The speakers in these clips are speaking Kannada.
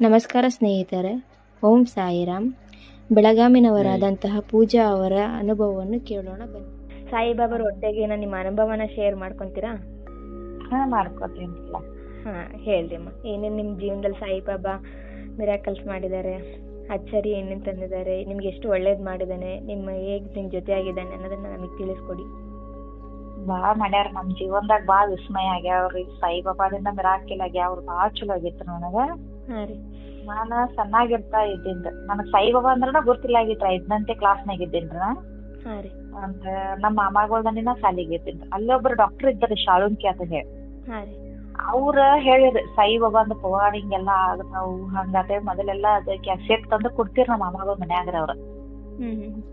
ನಮಸ್ಕಾರ ಸ್ನೇಹಿತರೆ ಓಂ ಸಾಯಿರಾಮ್ ಬೆಳಗಾಮಿನವರಾದಂತಹ ಪೂಜಾ ಅವರ ಅನುಭವವನ್ನು ಕೇಳೋಣ ಬನ್ನಿ. ಸಾಯಿಬಾಬಾರ ಒಟ್ಟಿಗೆ ಏನೋ ನಿಮ್ಮ ಅನುಭವನ ಶೇರ್ ಮಾಡ್ಕೊತೀರಾ? ಹಾ ಮಾಡ್ಕೊತೀನಿ. ಹಾಂ ಹೇಳ್ರಿ ಅಮ್ಮ. ಏನೇನು ನಿಮ್ಮ ಜೀವನದಲ್ಲಿ ಸಾಯಿಬಾಬಾ ಮಿರಾಕಲ್ಸ್ ಮಾಡಿದ್ದಾರೆ? ಅಚ್ಚರಿ ಏನೇನು ತಂದಿದ್ದಾರೆ? ನಿಮ್ಗೆ ಎಷ್ಟು ಒಳ್ಳೇದು ಮಾಡಿದ್ದಾನೆ? ನಿಮ್ಮ ಹೇಗೆ ನಿಮ್ಮ ಜೊತೆ ಆಗಿದ್ದಾನೆ ಅನ್ನೋದನ್ನ ನಮಗೆ ತಿಳಿಸ್ಕೊಡಿ. ಭಾಳ ಮಾಡ್ಯಾರ ನಮ್ಮ ಜೀವನದಾಗ ಭಾಳ ವಿಸ್ಮಯ ಆಗ್ಯಾವ್ರಿ. ಸಾಯಿಬಾಬಾದಿಂದ ಮಿರಾಕಿಲ್ ಆಗ್ಯಾವ್ರಿ. ಭಾಳ ಚಲೋ ಆಗಿತ್ತು ನನಗ. ನಾನ ಸಣ್ಣಾಗಿರ್ತಾ ಇದ್ದಿದ್ದು ನನಗ್ ಸಾಯಿಬಾಬಾ ಅಂದ್ರನ ಗೊತ್ತಿಲ್ಲ ಆಗಿತ್ತು ಐದನಂತೆ ಕ್ಲಾಸ್ನಾಗ ಇದ್ದೀನ್ರಿ ಅಂದ್ರ ನಮ್ಮ ಮಾಮಾಗಳ್ದನಿನ ಸಾಲಿಗೆ ಇದ್ದಿದ್ದು ಅಲ್ಲಿ ಒಬ್ರು ಡಾಕ್ಟರ್ ಇದ್ದಾರೆ ಶಾಳುಂಕಿ ಅಂತ ಹೇಳಿ. ಅವ್ರ ಹೇಳಿದ್ರು ಸಾಯಿಬಾಬಾ ಅಂದ ಪವಾಡ ಹಿಂಗೆಲ್ಲ ಆಗ್ತಾವು ಹಂಗಾದ್ರೆ ಮೊದಲೆಲ್ಲ ಅದಕ್ಕೆ ಸೇಫ್ ತಂದು ಕೊಡ್ತೀರ ನಮ್ಮ ಮಾಮಾಗಳ ಮನ್ಯಾಗ್ರ ಅವ್ರ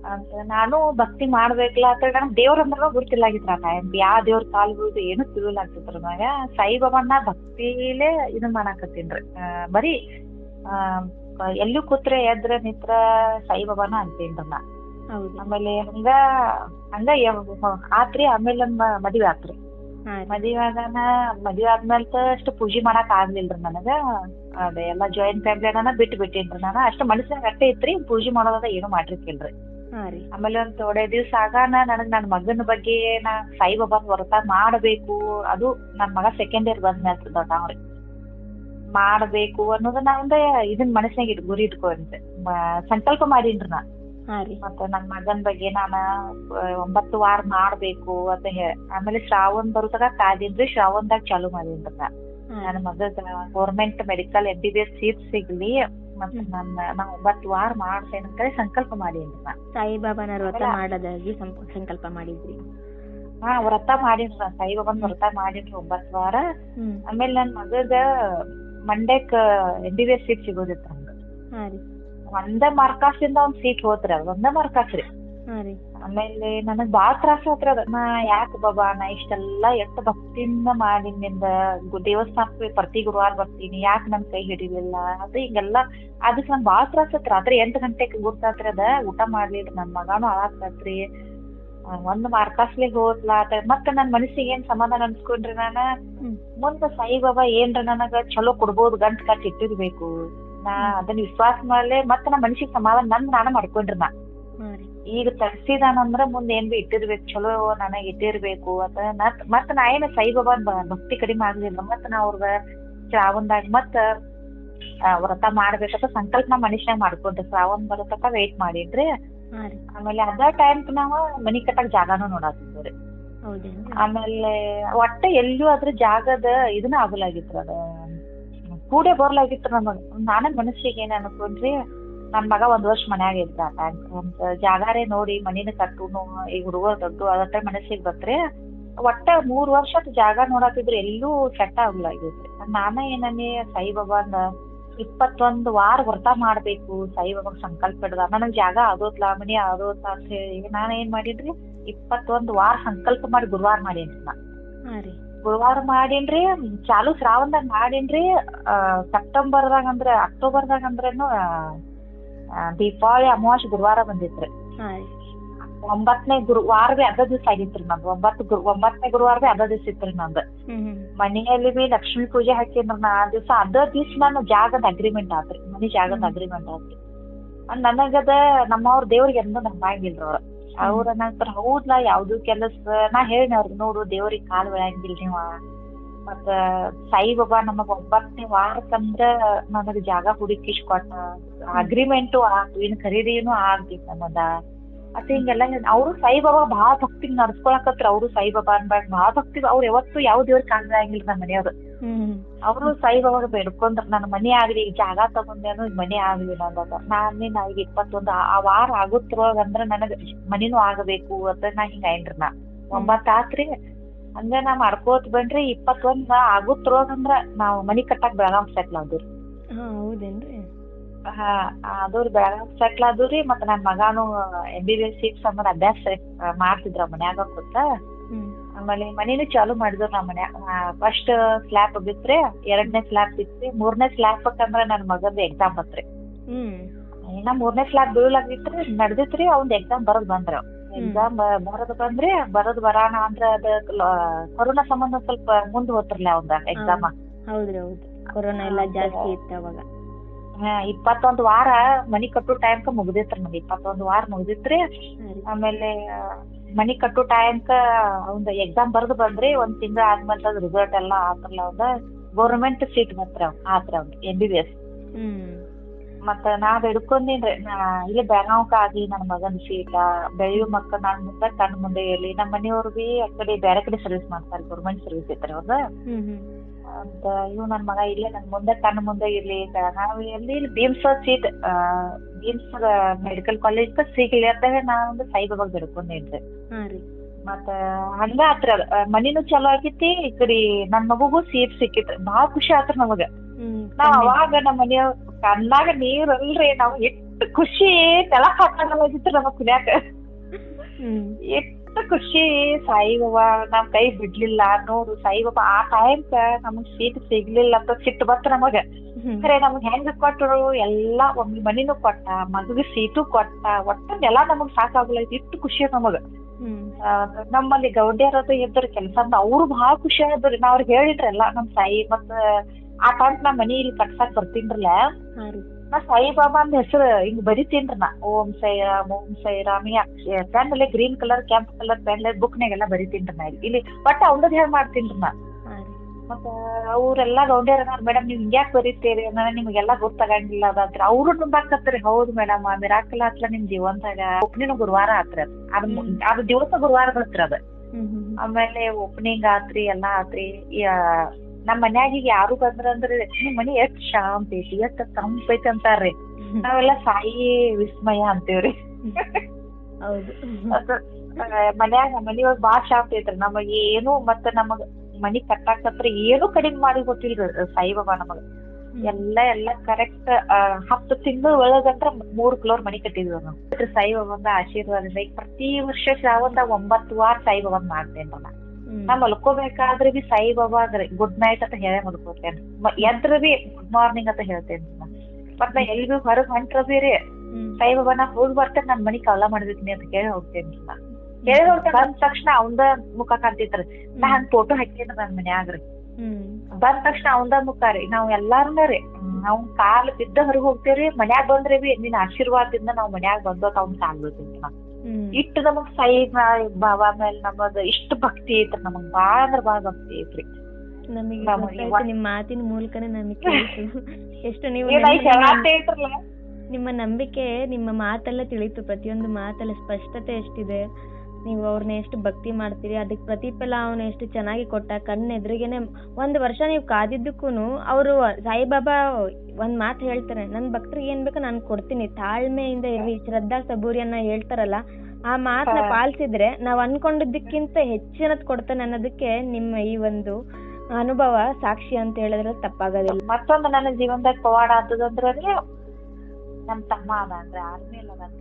ಅಂತ ನಾನು ಭಕ್ತಿ ಮಾಡ್ಬೇಕಲ್ಲ ಅಂತ ನಂಗೆ ದೇವ್ರ ಅಂದ್ರ ಗುರ್ತಿಲ್ಲಾಗಿತ್ತು ನಾನು ಯಾವ ದೇವ್ರ ಕಾಲ್ ಬೀಳ್ದು ಏನು ತಿಳಿಲಾಗ್ತಿತ್ತು ಸಾಯಿ ಬಾಬಾನ ಭಕ್ತಿಲೇ ಇದನ್ ಮಾಡಾಕತ್ತೀನ್ರಿ ಆ, ಬರೀ ಆ ಎಲ್ಲೂ ಕೂತ್ರೆ ಎದ್ರ ನಿತ್ರ ಸಾಯಿಬಾಬಾನ ಅಂತೀನ್ರಿ ನಾ ಆಮೇಲೆ ಹಂಗ ಹಂಗ ಆತ್ರಿ ಆಮೇಲೆ ಮದ್ವೆ ಆತ್ರಿ. ಮದ್ವೆ ಆಗಾನ ಮದ್ವಿ ಆದ್ಮೇಲೆ ಅಷ್ಟು ಪೂಜೆ ಮಾಡಕ್ ಆಗ್ಲಿಲ್ರಿ ನನಗ. ಅದ ಎಲ್ಲಾ ಜಾಯಿಂಟ್ ಅದಾನ ಬಿಟ್ಟು ಬಿಟ್ಟೇನ್ರಿ ನಾನು. ಅಷ್ಟ ಮನಸ್ಸಿನಾಗ ಅಟ್ಟೆ ಇತ್ರಿ ಪೂಜೆ ಮಾಡೋದ ಏನು ಮಾಡಿರ್ಕಿಲ್ರಿ ಆಮೇಲೆ ಒಂದ್ ಥೋಡೆ ದಿವ್ಸ ಆಗಾನ ನನಗ್ ನನ್ನ ಮಗನ ಬಗ್ಗೆ ನಾ ಸಾಯಿಬಾಬಾನ್ ವ್ರತ ಮಾಡಬೇಕು. ಅದು ನನ್ ಮಗ ಸೆಕೆಂಡ್ ಇಯರ್ ಬಂದ್ಮೇಲೆ ದೊಡ್ಡವ್ರಿ ಮಾಡಬೇಕು ಅನ್ನೋದನ್ನ ಒಂದ ಇದನ್ ಮನಸ್ಸಿನಾಗ ಇಟ್ ಗುರಿ ಇಟ್ಕೊಂಡೆ ಸಂಕಲ್ಪ ಮಾಡೀನ್ರಿ ನಾ. ಮತ್ತೆ ನನ್ ಮಗನ್ ಬಗ್ಗೆ ನಾನ ಒಂಬತ್ತು ವಾರ ಮಾಡ್ಬೇಕು ಅಂತ ಹೇಳಿ ಆಮೇಲೆ ಶ್ರಾವಣ ಬರುತ್ತಾಗ ಕಾದಿದ್ರಿ ಶ್ರಾವಣದಾಗ ಚಾಲು ಹಾಂ ನನ್ನ ಮಗದ government medical M B B S seat ಸಿಗ್ಲಿ ಮತ್ತ ನನ್ನ ನಾ ಒಂಬತ್ತು ವಾರ ಮಾಡ್ತೇನೆ ಅಂತ ಸಂಕಲ್ಪ ಮಾಡಿದ್ರ ಸಾಯಿಬಾಬಾನ ವ್ರತ. ಮಾಡೋದಾಗಿ ಸಂಕಲ್ಪ ಮಾಡಿದ್ರಿ. ಹಾ ವ್ರತ ಮಾಡಿದ್ರ ಸಾಯಿಬಾಬಾನ ವ್ರತ ಮಾಡೀನ್ರಿ ಒಂಬತ್ತು ವಾರ. ಆಮೇಲೆ ನನ್ ಮಗದ ಮಂಡ್ಯಕ್ M B B S seat ಸಿಗೋದಿತ್ತು ಹಾ ರೀ. ಒಂದೇ ಮಾರ್ಕಾಸಿಂದ ಒಂದ್ ಸೀಟ್ ಹೋತ್ರಿ ಅದ್ ಒಂದೇ ಮಾರ್ಕಾಸ್ರಿ ಆಮೇಲೆ ನನಗ್ ಬಾಳ ತ್ರಾಸ ಆತ್ರಿ ಅದ. ನಾ ಯಾಕ ಬಾಬಾ ನಾ ಇಷ್ಟೆಲ್ಲಾ ಎಷ್ಟು ಭಕ್ತಿಯಿಂದ ಮಾಡಿನಿಂದ ದೇವಸ್ಥಾನಕ್ಕೆ ಪ್ರತಿ ಗುರುವಾರ ಬರ್ತೀನಿ ಯಾಕೆ ನನ್ ಕೈ ಹಿಡಿಲಿಲ್ಲ ಅದು ಹಿಂಗೆಲ್ಲಾ ಅದಕ್ ನಂಗ್ ಬಾಳ ತ್ರಾಸ ಹತ್ರ ರಾತ್ರಿ ಎಂಟ್ ಗಂಟೆಗೆ ಗೊತ್ತಾತ್ರಿ ಅದ ಊಟ ಮಾಡ್ಲಿಲ್ಲ ನನ್ ಮಗಾನು ಆ, ಒಂದ್ ಮಾರ್ಕಾಸ್ಲಿ ಹೋದ್ಲಾತ ಮತ್ತ ನನ್ ಮನಸ್ಸಿಗೆ ಏನ್ ಸಮಾಧಾನ ಅನ್ಸ್ಕೊಂಡ್ರಿ ನಾನ. ಮುಂದ ಸಾಯಿಬಾಬಾ ಏನ್ರ ನನಗ ಚಲೋ ಕೊಡ್ಬೋದು ಗಂಟ್ ಕಟ್ಟಿ ಇಟ್ಟಿರ್ಬೇಕು ನಾ ಅದನ್ನ ವಿಶ್ವಾಸ ಮಾಡ್ಲೆ ಮತ್ತ ನಮ್ಮ ಮನಸ್ಸಿಗೆ ಸಮಾಧಾನ ನನ್ ನಾನ ಮಾಡ್ಕೊಂಡ್ರಿ ನಾ. ಈಗ ತರ್ಸಿದಾನ ಈಗ ತಗ್ಸಿದಾನಂದ್ರ ಮುಂದೆ ಏನ್ ಬಿ ಇಟ್ಟಿರ್ಬೇಕು ಚಲೋ ನನಗ್ ಇಟ್ಟಿರ್ಬೇಕು ಅಂತ ಮತ್ ಮತ್ ನಾ ಏನ್ ಸಾಯಿಬಾಬಾ ಭಕ್ತಿ ಕಡಿಮೆ ಆಗ್ಲಿಲ್ಲ ಮತ್ ನಾ ಅವ್ರಗ ಶ್ರಾವಣದಾಗ ಮತ್ತ ವ್ರತ ಮಾಡ್ಬೇಕಂತ ಸಂಕಲ್ಪ ಮನುಷ್ಯ ಮಾಡ್ಕೊಂಡ್ರಿ ಶ್ರಾವಣ ಬರತಕ್ಕ ವೇಟ್ ಮಾಡಿದ್ರಿ ಆಮೇಲೆ ಅದ ಟೈಮ್ ನಾವ ಮನಿ ಕಟ್ಟಕ್ ಜಾಗಾನು ನೋಡಾತಿದ್ವಿ ಆಮೇಲೆ ಒಟ್ಟ ಎಲ್ಲೂ ಅದ್ರ ಜಾಗದ ಇದನ್ನ ಆಗಲಾಗಿತ್ರಿ ಅದ. ಕೂಡೆ ಬರ್ಲಾಗಿತ್ತು ನಮಗ್ ನಾನೇ ಮನಸ್ಸಿಗೆ ಏನ್ ಅನ್ಕೊಂಡ್ರಿ ನನ್ ಮಗ ಒಂದ್ ವರ್ಷ ಮನ್ಯಾಗ ಇದ್ದ ಒಂದ್ ಜಾಗಾರೇ ನೋಡಿ, ಮನಿನ ಕಟ್ಟುನು ಈ ಹುಡುಗರು ದೊಡ್ಡ ಅದಟ್ಟ ಮನಸ್ಸಿಗೆ ಬತ್ರಿ ಒಟ್ಟ ಮೂರ್ ವರ್ಷ ಜಾಗ ನೋಡಾತಿದ್ರು ಎಲ್ಲೂ ಸೆಟ್ ಆಗ್ಲಾಗಿದ್ರಿ ನಾನ ಏನನ್ನಿ ಸಾಯಿಬಾಬಾ ಅಂದ ಇಪ್ಪತ್ತೊಂದ್ ವಾರ ವ್ರತ ಮಾಡ್ಬೇಕು, ಸಾಯಿಬಾಬಾಗ ಸಂಕಲ್ಪ ಇಡ್ದ, ನನಗ್ ಜಾಗ ಆಗೋತ್ಲ ಮನಿ ಆಗೋತ್ಲ ಅಂತ ಹೇಳಿ ನಾನ ಏನ್ ಮಾಡಿದ್ರಿ? ಇಪ್ಪತ್ತೊಂದ್ ವಾರ ಸಂಕಲ್ಪ ಮಾಡಿ ಗುರುವಾರ ಮಾಡೇನ್ರಿ ನಾ ಗುರುವಾರ ಮಾಡೇನ್ರಿ ಚಾಲು ಶ್ರಾವಣದಾಗ ಮಾಡೇನ್ರಿ ಸೆಪ್ಟೆಂಬರ್ದಾಗ ಅಂದ್ರ ಅಕ್ಟೋಬರ್ದಾಗ ಅಂದ್ರೇನು ದೀಪಾವಳಿ ಅಮಾವಾಸ್ಯೆ ಗುರುವಾರ ಬಂದಿತ್ರಿ. ಒಂಬತ್ತನೇ ಗುರುವಾರ ಬಿ ಅದ ದಿವಸ ಆಗಿತ್ರಿ ನಂದು. ಒಂಬತ್ತು ಗುರು ಒಂಬತ್ತನೇ ಗುರುವಾರ ಬಿ ಅದ ದಿವಸ ಇತ್ರಿ ನಂದು. ಮನೆಯಲ್ಲಿ ಬಿ ಲಕ್ಷ್ಮೀ ಪೂಜೆ ಹಾಕಿನ್ರಿ ನಾ ಆ ದಿವಸ. ಅದ ದಿವಸ ನಾನು ಜಾಗದ ಅಗ್ರಿಮೆಂಟ್ ಆತ್ರಿ. ಮನಿ ಜಾಗದ. ಅಗ್ರಿಮೆಂಟ್ ಆತ್ರಿ. ಅದ್ ನನಗದ ನಮ್ಮವ್ರ ದೇವ್ರಿಗೆ ಎಂದೂ ನಂಬಂಗಿಲ್ರಿ ಅವ್ರ. ಅವ್ರ ನಂತರ ಹೌದ್ಲಾ ಯಾವ್ದು ಕೆಲಸ ನಾ ಹೇಳಿನ ಅವ್ರಿಗೆ, ನೋಡು ದೇವ್ರಿಗೆ ಕಾಲ್ ಬೆಳಂಗಿಲ್ ನೀವ. ಮತ್ತ ಸಾಯಿಬಾಬಾ ನಮಗ ಒಂಬತ್ತನೇ ವಾರಕ್ಕಂದ್ರ ನನಗ ಜಾಗ ಹುಡುಕಿಸ್ ಕೊಟ್ಟ. ಅಗ್ರಿಮೆಂಟು ಆತು ಇನ್ ಖರೀದಿನೂ ಆಗ್ಬೇಕು ನಮ್ಮದ ಅತ್ತ ಹಿಂಗೆಲ್ಲ ಅವರು ಸಾಯಿಬಾಬಾ ಭಾಳ ಭಕ್ತಿಗ್ ನಡ್ಸ್ಕೊಳಕತ್ರ. ಅವರು ಸಾಯಿಬಾಬಾ ಅನ್ಬಾರ್ದು. ಭಾಳ ಭಕ್ತಿ ಅವ್ರು ಯಾವತ್ತು ಯಾವ ದೇವ್ರ ಕಾಲ್ ಆಗಿಲ್ಲ ನಮ್ಮ ಮನೆಯವ್ರು. ಹ್ಮ್. ಅವರು ಸಾಯಿಬಾಬಾಗ ಬೇಡ್ಕೊಂಡ್ರ. ನನ್ನ ಮನೆ ಆಗ್ಲಿ ಈಗ ಜಾಗ ತಗೊಂಡೇನು ಈಗ ಮನೆ ಆಗ್ಲಿಲ್ಲ ಅಂದಾಗ. ನಾನೇ ನಾ ಈಗ ಇಪ್ಪತ್ತೊಂದು ಆ- ಆ ವಾರ ಆಗುತ್ತಿರುವಾಗ ಅಂದ್ರ ನನಗ ಮನಿನೂ ಆಗಬೇಕು. ಅಂತ ನಾ ಹಿಂಗ ಏನ್ರಿ ನಾ. ಒಂಬತ್ ಆತ್ರಿ. ಹಂಗ ನಾ ಮಾಡ್ಕೋತ್ ಬಂದ್ರಿ ಇಪ್ಪತ್ತೊಂದ್ ಆಗುತ್ತಿರುವಾಗ ಅಂದ್ರ ನಾವ್ ಮನಿ ಕಟ್ಟಾಕ ಬೆಳಗಾವ್ ಸೆಟ್ಲ್ ಆದ್ರಿ ಹೌದೇನ್ರಿ. ಹಾ ಅದವ್ರಿ ಬೆಳಗಾವ್ ಸೆಟ್ಲ್ ಆದ್ರಿ ಮತ್ತ ನನ್ ಮಗಾನು M B B S seat ಸಂಬಂಧ ಅಭ್ಯಾಸ ಮಾಡ್ತಿದ್ರು ಮನ್ಯಾಗ ಕೂತ. ಆಮೇಲೆ ಮನೇನು ಚಾಲು ಮಾಡಿದ್ರು ನಮ್ಮ ಮನ್ಯಾಗ ಫಸ್ಟ್ ಸ್ಲ್ಯಾಪ್ ಬಿತ್ರಿ ಎರಡನೇ ಸ್ಲ್ಯಾಪ್ ಬಿತ್ರಿ ಮೂರನೇ ಸ್ಲ್ಯಾಪ್ ಅಂದ್ರೆ ನನ್ ಮಗಂದು ಎಕ್ಸಾಮ್ ಬತ್ರಿ ಹ್ಮ್. ಇನ್ನ ಮೂರನೇ ಸ್ಲ್ಯಾಪ್ ಬೀಳಾಗಿತ್ರಿ ನಡೆದಿತ್ರಿ ಅವ್ನ್ ಎಕ್ಸಾಮ್ ಬರದ್ ಬಂದ್ರ ಎಕ್ಸಾಮ್ ಬರದ್ ಬಂದ್ರಿ ಬರದ್ ಬರಾಣ ಅಂದ್ರ ಅದ ಕೊರೋನಾ ಸಂಬಂಧ ಸ್ವಲ್ಪ ಮುಂದ್ ಹೋತ್ರಲ್ಲ ಅವಂದ ಎಕ್ಸಾಮ್ ಹೌದ್ರಿ ಹೌದು. ಕೊರೋನಾ ಎಲ್ಲಾ ಜಾಸ್ತಿ ಇತ್ತು ಅವಾಗ. ಇಪ್ಪತ್ತೊಂದ್ ವಾರ ಮನಿ ಕಟ್ಟೋ ಟೈಮ್ಕ ಮುಗ್ದಿತ್ರಿ ನಮ್ದು. ಇಪ್ಪತ್ತೊಂದ್ ವಾರ ಮುಗ್ದಿತ್ರಿ. ಆಮೇಲೆ ಮನಿ ಕಟ್ಟೋ ಟೈಮ್ಕ ಒಂದು ಎಕ್ಸಾಮ್ ಬರ್ದು ಬಂದ್ರಿ ಒಂದ್ ತಿಂಗಳ ಆದ್ಮೇಲೆ ಅದ್ ರಿಸಲ್ಟ್ ಎಲ್ಲಾ ಆತ್ರಲ್ಲ ಅವಂದ. ಗೌರ್ಮೆಂಟ್ ಸೀಟ್ ಬಂತ್ರ ಆತ್ರಿ ಅವ್ನ್ ಎಂ ಬಿ ಬಿ ಎಸ್ ಮತ್ತ ನಾ ಬೇಡ್ಕೊಂಡೇನ್ರಿ ನಾ ಇಲ್ಲಿ ಬೆಳಗಾವ್ಕ ಆಗಿ ನನ್ ಮಗನ್ ಸೀಟ ಬೆಳೆಯೋ ಮಕ್ಕಳ ನನ್ ಮುಂದೆ ಕಣ್ ಮುಂದೆ ಇರ್ಲಿ. ನಮ್ಮ ಮನೆಯವ್ರು ಬಿ ಆ ಕಡೆ ಬೇರೆ ಕಡೆ ಸರ್ವಿಸ್ ಮಾಡ್ತಾರೆ ಗೌರ್ಮೆಂಟ್ ಸರ್ವಿಸ್ ಐತ್ರಿ ಹ್ಞೂ ಅಂತ ಇವ್ ನನ್ ಮಗ ಇಲ್ಲೇ ನನ್ ಮುಂದೆ ಕಣ್ ಮುಂದೆ ಇರ್ಲಿ ನಾವು ಇಲ್ಲಿ BIMS seat BIMS medical college ಸಿಗ್ಲಿ ಅಂತ ನಾ ಒಂದು ಸಾಯಿಬಾಬಾಗ್ ರೀ. ಮತ್ತ ಹಂಗ ಆತ್ರಿ ಅದ ಮನಿನು ಚಲೋ ಆಗೈತಿ ಈ ಕಡೆ ನನ್ ಮಗುಗೂ ಸೀಟ್ ಸಿಕ್ಕಿತ್ ಬಾಳ ಖುಷಿ ಆತ್ರಿ ನಮಗ. ನಾವ್ ಅವಾಗ ನಮ್ಮ ಮನೆಯವ್ರ ಕಣ್ಣಾಗ ನೀರಲ್ರಿ ಅಲ್ರಿ ನಾವ್ ಎಷ್ಟು ಖುಷಿ ತೆಳಕ್ ಹಾಕಂಗಿತ್ತು ನಮಗ್ ಕುಡಿಯಾಕ ಹ್ಞೂ ಎಷ್ಟು ಖುಷಿ ಸಾಯಿಬಾಬಾ ನಮ್ ಕೈ ಬಿಡ್ಲಿಲ್ಲ ನೋಡು ಸಾಯಿಬಾಬಾ ಆ ಟೈಮ್ಕ ನಮಗ್ ಸೀಟ್ ಸಿಗ್ಲಿಲ್ಲ ಅಂತ ಸಿಟ್ಟು ಬತ್ತ ನಮಗ. ಖರೆ ನಮಗ್ ಹೆಂಗ್ ಕೊಟ್ಟರು ಎಲ್ಲಾ ಒಮ್ಮೆ ಮನಿನೂ ಕೊಟ್ಟ ಮಗುಗೆ ಸೀಟು ಕೊಟ್ಟ ಒಟ್ಟ ಎಲ್ಲಾ ನಮಗ್ ಸಾಕಾಗಲ್ಲ ಇಷ್ಟು ಖುಷಿ ನಮಗ. ನಮ್ಮಲ್ಲಿ ಗೌಡ್ಯರದು ಇದ್ರ ಕೆಲಸ ಅವ್ರು ಬಹಳ ಖುಷಿ ಆದ್ರಿ. ನಾ ಅವ್ರಿಗೆ ಹೇಳಿದ್ರಲ್ಲ ನಮ್ ಸಾಯಿ ಮತ್ತ ಆ ಟೈಮ್ ನಾ ಮನಿ ಇಲ್ಲಿ ಕಟ್ಸಾಕ್ ಬರ್ತೀನ್ರಲ್ಲ ನಾ ಸಾಯಿಬಾಬಾ ಅಂದ್ ಹೆಸರು ಹಿಂಗ್ ಬರಿತೀನ್ರಿ ನಾ. ಓಂ ಸಾಯಿರಾಮ್ ಓಂ ಸಾಯಿರಾಮ್ ಪೆನ್ ಅಲ್ಲಿ ಗ್ರೀನ್ ಕಲರ್ ಕೆಂಪ್ ಕಲರ್ ಪೆನ್ ಬುಕ್ನಾಗೆಲ್ಲ ಬರಿತೀನ್ರಿ ನಾ ಇಲ್ಲಿ. ಇಲ್ಲಿ ಒಟ್ಟ ಅವನದ್ ಹೇಳ್ ಮಾಡ್ತೀನ್ರಿ ನಾ. ಮತ್ತ ಅವ್ರೆಲ್ಲಾ ಗೌಂಡ್ಯಾರ ಮೇಡಮ್ ನೀವ್ ಹಿಂಗ್ಯಾಕ್ ಬರೀತೀರಿ? ಅಂದ್ರೆ ನಿಮ್ಗೆಲ್ಲಾ ಗೊತ್ತಾಗಂಗಿಲ್ಲ ಅದಂತ್ರ ಅವ್ರು ನಂಬಾಕತ್ರಿ ಹೌದು ಮೇಡಮ್ ಮಿರಾಕಲ್ ಆತ್ಲ ನಿಮ್ ಜೀವನದಾಗ. ಒಪ್ನಿನ ಗುರುವಾರ ಆತ್ರಿ ಅದ್. ಅದ್ ದಿವಸ ಗುರುವಾರ ಬತ್ರಿ ಅದ ಆಮೇಲೆ ಓಪನಿಂಗ್ ಆತ್ರಿ ಎಲ್ಲಾ ಆತ್ರಿ. ನಮ್ ಮನ್ಯಾಗ ಈಗ ಯಾರು ಬಂದ್ರಂದ್ರೆ ಲಕ್ಷ್ಮಿ ಮನಿ ಎಷ್ಟ್ ಶಾಂತ ಐತಿ ಎಷ್ಟ್ ತಂಪ ಐತಿ ಅಂತಾರ್ರಿ. ನಾವೆಲ್ಲಾ ಸಾಯಿ ವಿಸ್ಮಯ ಅಂತೇವ್ರಿ. ಮನ್ಯಾಗ ಮನಿಯೊಳಗ್ ಬಾಳ ಶಾಂತ ಐತ್ರಿ. ನಮಗ ಏನು ಮತ್ತ ನಮಗ ಮನಿ ಕಟ್ಟಾಕತ್ರ ಏನು ಕಡಿಮೆ ಮಾಡಿ ಗೊತ್ತಿಲ್ರಿ ಸಾಯಿಬಾಬಾ ನಮಗ. ಎಲ್ಲ ಎಲ್ಲ ಕರೆಕ್ಟ್ ಹತ್ತು ತಿಂಗಳ ಒಳಗಂದ್ರ ಮೂರ್ ಫ್ಲೋರ್ ಮನಿ ಕಟ್ಟಿದ್ವಿ ನಾವು. ಸಾಯಿ ಸಾಯಿಬಾಬಾಂದ ಆಶೀರ್ವಾದ ಪ್ರತಿ ವರ್ಷ ಶ್ರಾವಣದಾಗ ಒಂಬತ್ತು ವಾರ ಸಾಯಿಬಾಬಂದ್ ಮಾಡ್ತೇನೆ ನಾನು ನಾ ಮಲ್ಕೋಬೇಕಾದ್ರೆ ಬಿ ಸಾಯಿಬಾಬಾ ಅಂದ್ರಿ ಗುಡ್ ನೈಟ್ ಅಂತ ಹೇಳೇ ಮಲ್ಕೋತೇನೆ. ಎದ್ರ ಬಿ ಗುಡ್ ಮಾರ್ನಿಂಗ್ ಅಂತ ಹೇಳ್ತೇನೆ ಮತ್ ನಾ ಎಲ್ಲಿ ಬಿ ಹೊರಗ್ ಹೊಂಟ್ರ ಬಿ ರೀ ಬಾಬಾ ಸಾಯಿಬಾಬಾ ನಾ ಹೋಗಿ ಬರ್ತೇನೆ ನನ್ ಮನಿ ಕವಲ ಮಾಡ್ಬೇಕ್ನಿ ಅಂತ ಕೇಳಿ ಹೋಗ್ತೇನೆ ಕೇಳಿ ಹೋಗ್ತೇನೆ ಬಂದ ತಕ್ಷಣ ಅವಂದ ಮುಖ ಕಾಣ್ತಿತ್ರಿ. ನಾ ಹಂಗ್ ಫೋಟೋ ಹಾಕಿದ್ರಿ ನನ್ ಮನ್ಯಾಗ್ರಿ ಬಂದ ತಕ್ಷಣ ಅವಂದ ಮುಖ ರೀ ನಾವ್ ಎಲ್ಲಾರ್ನ ರೀ ನಾವ್ ಕಾಲ್ ಬಿದ್ದ ಹೊರಗ್ ಹೋಗ್ತೇವ್ರಿ ಮನ್ಯಾಗ ಬಂದ್ರೆ ಬಿ ನಿನ್ ಆಶೀರ್ವಾದದಿಂದ ನಾವ್ ಮನ್ಯಾಗ ಬಂದೋತ್ ಅವ್ನ್ ಕಾಲ್ ಬೀಳ್ತೀನಿ ನಾ ಇಟ್ಟು ನಮಗ್ ಸೈ ಬಾಬಾ ಮೇಲೆ ನಮಗ್ ಇಷ್ಟ ಭಕ್ತಿ ಐತ್ರಿ ನಮಗ್ ಬಾಳ ಅಂದ್ರ ಬಾಳ ಭಕ್ತಿ ಐತ್ರಿ. ನಮಗೆ ನಿಮ್ಮ ಮಾತಿನ ಮೂಲಕನೇ ನಮಗೆ ಎಷ್ಟು ನೀವು ನಿಮ್ಮ ನಂಬಿಕೆ ನಿಮ್ಮ ಮಾತೆಲ್ಲ ತಿಳಿತು ಪ್ರತಿಯೊಂದು ಮಾತಲ್ಲ ಸ್ಪಷ್ಟತೆ ಎಷ್ಟಿದೆ? ನೀವು ಅವ್ರನ್ನ ಎಷ್ಟು ಭಕ್ತಿ ಮಾಡ್ತೀರಿ ಅದಕ್ಕೆ ಪ್ರತಿಫಲ ಅವನು ಎಷ್ಟು ಚೆನ್ನಾಗಿ ಕೊಟ್ಟ ಕಣ್ಣು ಎದುರಿಗೇನೆ ಒಂದು ವರ್ಷ ನೀವು ಕಾದಿದ್ದಕ್ಕೂ ಅವರು ಸಾಯಿಬಾಬಾ ಒಂದು ಮಾತು ಹೇಳ್ತಾರೆ ನನ್ನ ಭಕ್ತರಿಗೆ ಏನು ಬೇಕೋ ನಾನು ಕೊಡ್ತೀನಿ ತಾಳ್ಮೆಯಿಂದ ಇರ್ಲಿ ಶ್ರದ್ಧಾ ಸಬೂರಿಯನ್ನ ಹೇಳ್ತಾರಲ್ಲ ಆ ಮಾತನ್ನ. ಪಾಲಿಸಿದ್ರೆ ನಾವು ಅನ್ಕೊಂಡಿದ್ದಕ್ಕಿಂತ ಹೆಚ್ಚಿನದ್ ಕೊಡ್ತಾನೆ ಅನ್ನೋದಕ್ಕೆ ನಿಮ್ಮ ಈ ಒಂದು ಅನುಭವ ಸಾಕ್ಷಿ ಅಂತ ಹೇಳಿದ್ರೆ ತಪ್ಪಾಗೋದಿಲ್ಲ ಮತ್ತೊಂದು ನನ್ನ ಜೀವನದಾಗ ಪವಾಡ ಆತದಂದ್ರೆ ನಮ್ ತಮ್ಮ ಅದ ಅಂದ್ರೆ ಆರ್ಮಿ ಅದಾನ